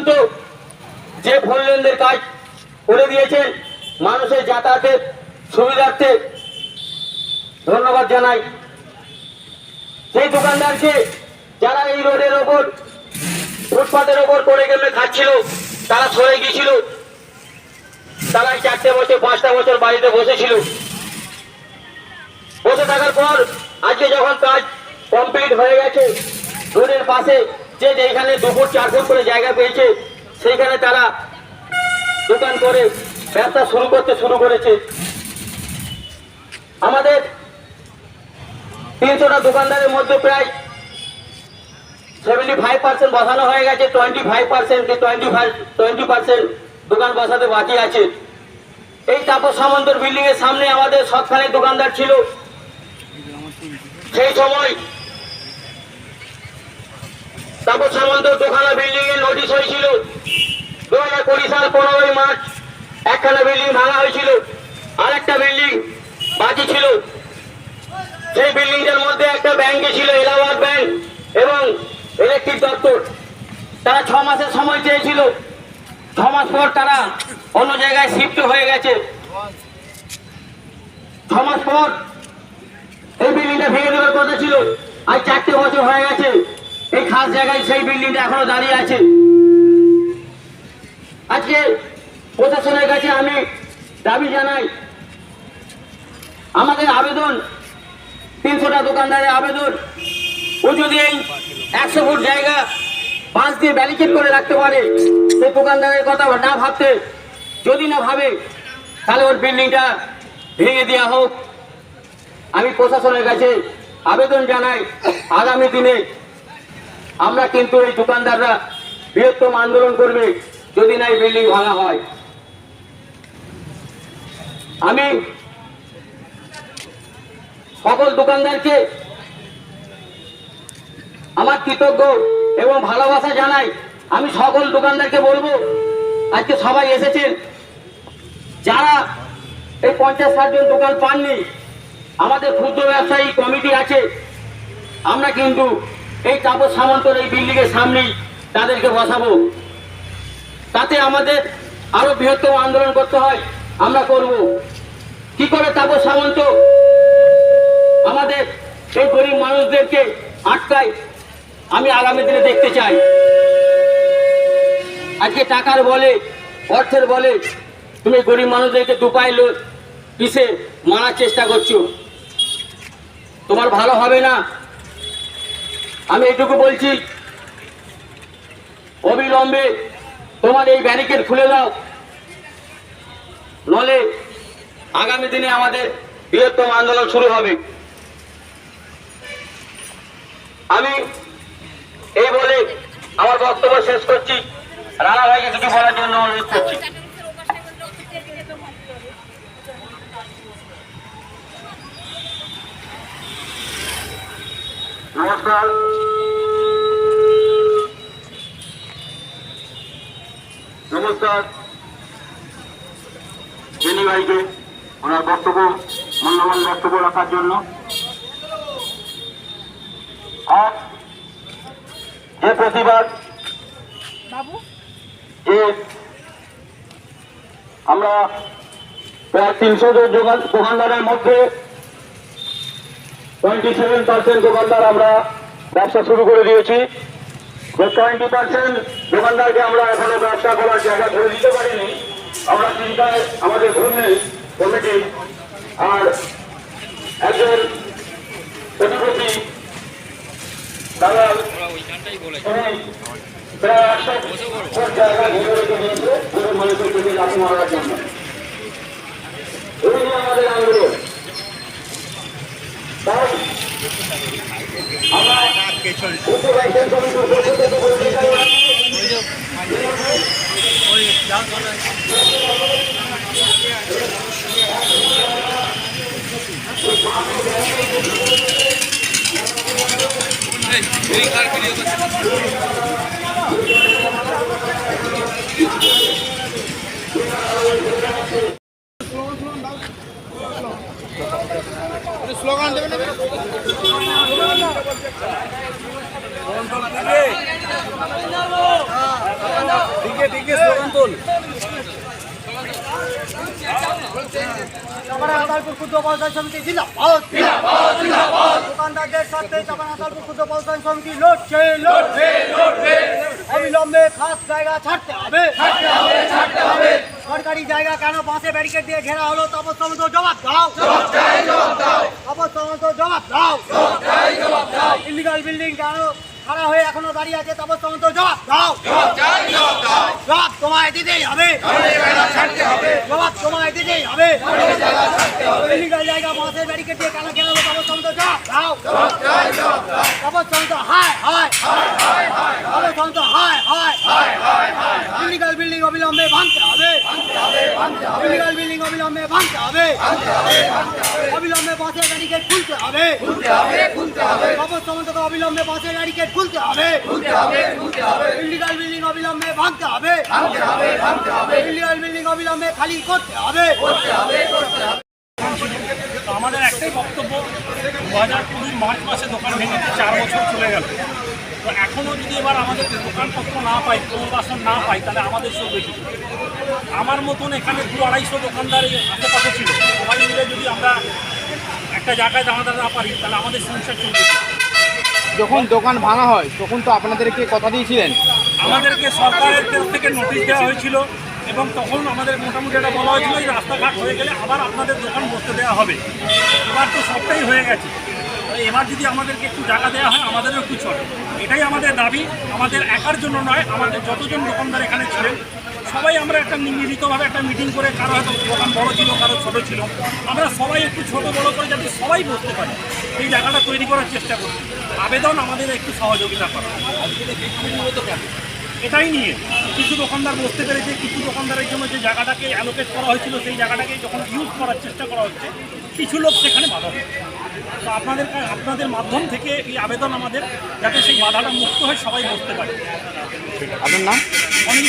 দুর্দান্ত যে ফোন লেনদের কাজ করে দিয়েছেন, মানুষের যাতায়াতের সুবিধার্থে ধন্যবাদ জানাই। সেই দোকানদারকে যারা এই রোডের ওপর, ফুটপাতের ওপর পড়ে গেলে খাচ্ছিল, তারা সরে গিয়েছিল। তারা চারটে বছর পাঁচটা বছর বাড়িতে বসেছিল। বসে থাকার পর আজকে যখন কাজ কমপ্লিট হয়ে গেছে, রোডের পাশে যে যেখানে দুপুর, চার ফুট করে জায়গা পেয়েছে, সেইখানে তারা দোকান করে ব্যবসা শুরু করতে শুরু করেছে। আমাদের তিনশোটা দোকানদারের মধ্যে প্রায় সেভেন্টি ফাইভ পার্সেন্ট বসানো হয়ে গেছে twenty five percent twenty five twenty percent দোকান বসাতে বাকি আছে। এই তাপস সামন্তর বিল্ডিং এর সামনে আমাদের সৎখানের দোকানদার ছিল। সেই সময় তাপস সামন্তর দোকানা বিল্ডিং এর নোটিশ হয়েছিল। দু হাজার কুড়ি সাল পনেরোই মার্চ একখানা বিল্ডিং ভাঙা হয়েছিল। আর একটা বিল্ডিং বাকি ছিল। সেই বিল্ডিংটার মধ্যে একটা ব্যাংকে ছিল, এলাহাবাদ ব্যাংক এবং ইলেকট্রিক দপ্তর। তারা ছ মাসের সময় চেয়েছিল। ছ মাস পর তারা অন্য জায়গায় শিফট হয়ে গেছে। ছ মাস পর এই বিল্ডিংটা ভেঙে দেওয়ার কথা ছিল। আজ চারটে বছর হয়ে গেছে। এই খাস জায়গায় সেই বিল্ডিংটা এখনও দাঁড়িয়ে আছে। আজকে প্রশাসনের কাছে আমি দাবি জানাই, আমাদের আবেদন, তিনশোটা দোকানদারের আবেদন, ও যদি এই একশো ফুট জায়গা বাঁশ দিয়ে ব্যারিকেড করে রাখতে পারে, সেই দোকানদারের কথা না ভাবতে, যদি না ভাবে, তাহলে ওর বিল্ডিংটা ভেঙে দেওয়া হোক। আমি প্রশাসনের কাছে আবেদন জানাই, আগামী দিনে আমরা কিন্তু এই দোকানদাররা বৃহত্তম আন্দোলন করবে যদি না এই বিল্ডিং ভাঙা হয়। আমি সকল দোকানদারকে আমার কৃতজ্ঞ এবং ভালোবাসা জানাই। আমি সকল দোকানদারকে বলব, আজকে সবাই এসেছেন। যারা এই পঞ্চাশ ষাট জন দোকান পাননি, আমাদের ক্ষুদ্র ব্যবসায়ী কমিটি আছে। আমরা কিন্তু এই তাপস সামন্তর এই বিল্ডিং এর সামনেই তাদেরকে বসাবো। তাতে আমাদের আরও বৃহত্তম আন্দোলন করতে হয়, আমরা করব। কি করে তাপস সামন্ত? আমাদের এই গরিব মানুষদেরকে আটকায় আমি আগামী দিনে দেখতে চাই। আজকে টাকার বলে, অর্থের বলে তুমি গরিব মানুষদেরকে দুপাই পিসে মারার চেষ্টা করছ। তোমার ভালো হবে না। আমি এইটুকু বলছি। অবিলম্বে তোমার এই ব্যারিকেড খুলে দাও। নলে আগামী দিনে আমাদের বৃহত্তম আন্দোলন শুরু হবে। আমি এই বলে আমার বক্তব্য শেষ করছি। রানা ভাইকে কিছু বলার জন্য অনুরোধ করছি। নমস্কার। নমস্কার। জেনি ভাইকে ওনার বক্তব্য মূল্যবান বক্তব্য রাখার জন্য। আর যে প্রতিবাদ যে আমরা প্রায় তিনশো দোকানদারের মধ্যে টোয়েন্টি সেভেন পার্সেন্ট দোকানদার আমরা ব্যবসা শুরু করে দিয়েছি। টোয়েন্টি পার্সেন্ট দোকানদারকে আমরা এখনও ব্যবসা করার জায়গা করে দিতে পারিনি, আমরা চিন্তায় আমাদের ধর্মে কমিটি আর একজন প্রতিপতি তারা প্রায় একশো জায়গা ঘিরে রেখে দিয়েছে মানুষের প্রতি লাঠি মারার জন্য এই নিয়ে আমাদের আন্দোলন তাই আমরা উচ্চ বাইকের কমিটির পক্ষ থেকে বলতে চাই স্লোগান দেবেন না চাপাড়া আদালপুর ক্ষুদ্র ব্যবসায়ী সমিতি জিলা দোকানদারদের সাথে চাপাড়া আদালপুর ক্ষুদ্র ব্যবসায়ী সমিতি লড়ছে লড়ছে অবিলম্বে খাস জায়গা ছাড়তে হবে। সরকারি জায়গা কেন বাঁশে ব্যারিকেড দিয়ে ঘেরা হলো? তপস সমস্ত জবাব দাও। তপস সমস্ত জবাব দাও। ইলিগাল বিল্ডিং কেন খাড়া হয়ে এখনও দাঁড়িয়ে আছে? তপস সমস্ত জবাব দাও। জবাব তোমায় দিতেই হবে। জবাব তোমায় দিতেই হবে। জায়গা বাঁশের ব্যারিকেড দিয়ে কেন কেন সমস্ত জবাব দাও তপস সমস্ত হায় হায়। তপস সমস্ত হায় হায়। ইলিগাল বিল্ডিং অবিলম্বে ভাঙতে হবে। ইলিগাল বিল্ডিং অবিলম্বে ভাঙতে হবে। অবিলম্বে বাসের ব্যারিকেড খুলতে হবে। সমস্তকে অবিলম্বে বাসের ব্যারিকেড খুলতে হবে। ইলিগাল বিল্ডিং অবিলম্বে ভাঙতে হবে। ইলিগাল বিল্ডিং অবিলম্বে খালি করতে হবে। আমাদের একটাই বক্তব্য, দু হাজার কুড়ি মার্চ মাসে দোকান ভেঙেছে চার বছর চলে গেল। তো এখনও যদি এবার আমাদের দোকানপত্র না পাই পুনর্বাসন না পাই তাহলে আমাদের চলবে কি আমার মতন এখানে দু আড়াইশো দোকানদার আশেপাশে ছিল। সবাই মিলে যদি আমরা একটা জায়গায় দাঁড়াতে না পারি তাহলে আমাদের সংসার চলবে? যখন দোকান ভাঙা হয় তখন তো আপনাদেরকে কথা দিয়েছিলেন। আমাদেরকে সরকারের তরফ থেকে নোটিশ দেওয়া হয়েছিল এবং তখন আমাদের মোটামুটি এটা বলা হয়েছিল রাস্তাঘাট হয়ে গেলে আবার আপনাদের দোকান বসতে দেওয়া হবে। এবার তো সবটাই হয়ে গেছে। এবার যদি আমাদেরকে একটু জায়গা দেওয়া হয়, আমাদেরও একটু চলে। এটাই আমাদের দাবি, আমাদের একার জন্য নয়, আমাদের যতজন দোকানদার এখানে ছিলেন, সবাই আমরা একটা মিলিতভাবে একটা মিটিং করে কারও হয়তো দোকান বড় ছিল, কারও ছোট ছিল, আমরা সবাই একটু ছোট বড় করে যাতে সবাই বসতে পারি, এই জায়গাটা তৈরি করার চেষ্টা করছি। আবেদন আমাদের একটু সহযোগিতা করা। এটাই নিয়ে কিছু দোকানদার বসতে পেরেছে কিছু দোকানদারের জন্য যে জায়গাটাকে অ্যালোকেট করা হয়েছিল সেই জায়গাটাকে যখন ইউজ করার চেষ্টা করা হচ্ছে কিছু লোক সেখানে বাধা তো আপনাদের আপনাদের মাধ্যম থেকে এই আবেদন আমাদের যাতে সেই বাধাটা মুক্ত হয়ে সবাই বসতে পারে। আপনার নাম? অনিল।